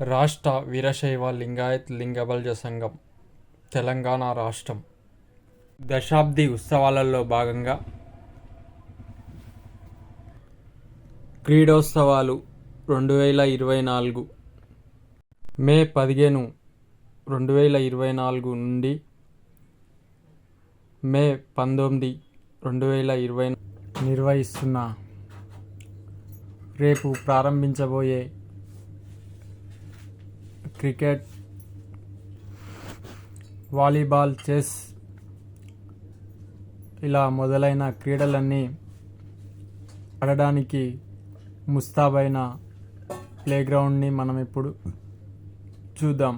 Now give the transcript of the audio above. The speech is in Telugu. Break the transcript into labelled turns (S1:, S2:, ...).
S1: రాష్ట్ర వీరశైవ లింగాయత్ లింగబల్జ సంఘం తెలంగాణ రాష్ట్రం. దశాబ్ది ఉత్సవాలలో భాగంగా క్రీడోత్సవాలు రెండు వేల ఇరవై నాలుగు. మే పదిహేను రెండు వేల ఇరవై నాలుగు నుండి మే పంతొమ్మిది రెండు వేల ఇరవై నిర్వహిస్తున్న రేపు ప్రారంభించబోయే క్రికెట్ వాలీబాల్ చెస్ ఇలా మొదలైన క్రీడలన్నీ ఆడడానికి ముస్తాబైన ప్లేగ్రౌండ్ని మనం ఇప్పుడు చూద్దాం.